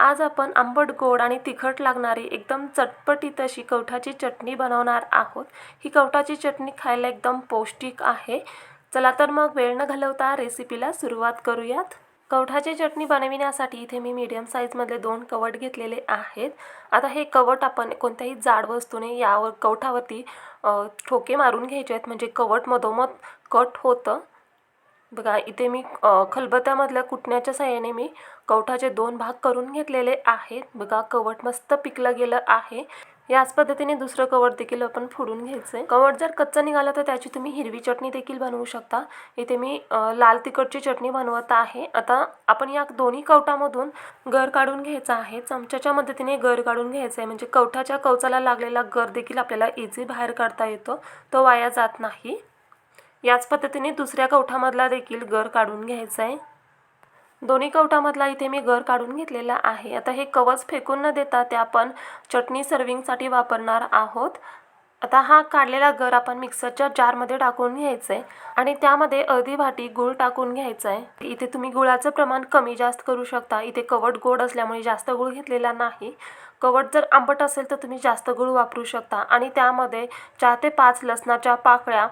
आज आपण आंबट गोड आणि तिखट लागणारी एकदम चटपटीत अशी कवठाची चटणी बनवणार आहोत. ही कवठाची चटणी खायला एकदम पौष्टिक आहे. चला तर मग वेळ न घालवता रेसिपीला सुरुवात करूयात. कवठाची चटणी बनविण्यासाठी इथे मी मीडियम साईजमधले दोन कवट घेतलेले आहेत. आता हे कवट आपण कोणत्याही जाड वस्तूने यावर कवठावरती ठोके मारून घ्यायचे आहेत. म्हणजे कवट मधोमध कट होतं. बघा इथे मी खलबत्यामधल्या खलबत्त्यामधल्या कुटण्याच्या साह्याने मी कवठाचे दोन भाग करून घेतलेले आहेत. बघा कवट मस्त पिकलं गेलं आहे. याच पद्धतीने दुसरं कवट देखील आपण फोडून घ्यायचं आहे कवट जर कच्चा निघाला तर त्याची तुम्ही हिरवी चटणी देखील बनवू शकता. इथे मी लाल तिखटची चटणी बनवत आहे. आता आपण या दोन्ही कवटामधून गर काढून घ्यायचा आहे. चमच्याच्या मदतीने गर काढून घ्यायचा आहे म्हणजे कवठाच्या कवचाला लागलेला गर देखील आपल्याला इझी बाहेर काढता येतो. तो वाया जात नाही. याच पद्धतीने दुसऱ्या कवठामधला देखील गर काढून घ्यायचा आहे. दोन्ही कवठामधला इथे मी गर काढून घेतलेला आहे. आता हे कवच फेकून न देता ते आपण चटणी सर्विंगसाठी वापरणार आहोत. आता हा काढलेला गर आपण मिक्सरच्या जारमध्ये टाकून घ्यायचं आहे आणि त्यामध्ये अर्धी वाटी गूळ टाकून घ्यायचं आहे. इथे तुम्ही गुळाचं प्रमाण कमी जास्त करू शकता. इथे कवट गोड असल्यामुळे जास्त गूळ घेतलेला नाही. कवट जर आंबट असेल तर तुम्ही जास्त गूळ वापरू शकता आणि त्यामध्ये चार ते पाच लसणाच्या पाकळ्या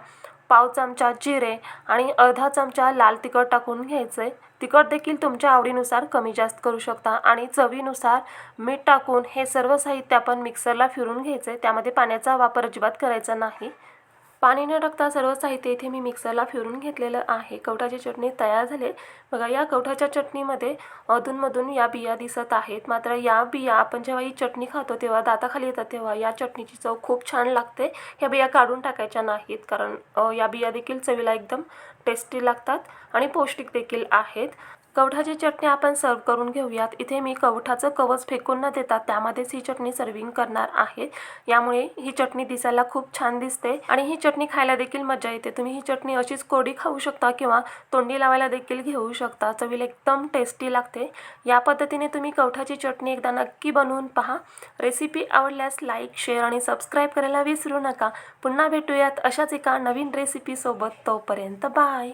पाव चमचा जिरे आणि अर्धा चमचा लाल तिखट टाकून घ्यायचे. तिखट देखील तुमच्या आवडीनुसार कमी जास्त करू शकता आणि चवीनुसार मीठ टाकून हे सर्व साहित्य आपण मिक्सरला फिरून घ्यायचे. त्यामध्ये पाण्याचा वापर अजिबात करायचा नाही. पाणी न टाकता सर्व साहित्य इथे मी मिक्सरला फिरून घेतलेलं आहे. कवठाची चटणी तयार झाली. बघा या कवठाच्या चटणीमध्ये अधूनमधून या बिया दिसत आहेत. मात्र या बिया आपण जेव्हा ही चटणी खातो तेव्हा दाताखाली येतात तेव्हा या चटणीची चव खूप छान लागते. ह्या बिया काढून टाकायच्या नाहीत कारण या बिया देखील चवीला एकदम टेस्टी लागतात आणि पौष्टिक देखील आहेत. कवठाची चटणी आपण सर्व करून घेऊयात. इथे मी कवठाचं कवच फेकून न देता त्यामध्येच ही चटणी सर्विंग करणार आहे. यामुळे ही चटणी दिसायला खूप छान दिसते आणि ही चटणी खायला देखील मजा येते. तुम्ही ही चटणी अशीच कोडी खाऊ शकता किंवा तोंडी लावायला देखील घेऊ शकता. चवीला एकदम टेस्टी लागते. या पद्धतीने तुम्ही कवठाची चटणी एकदा नक्की बनवून पहा. रेसिपी आवडल्यास लाईक शेअर आणि सबस्क्राईब करायला विसरू नका. पुन्हा भेटूयात अशाच एका नवीन रेसिपीसोबत तोपर्यंत बाय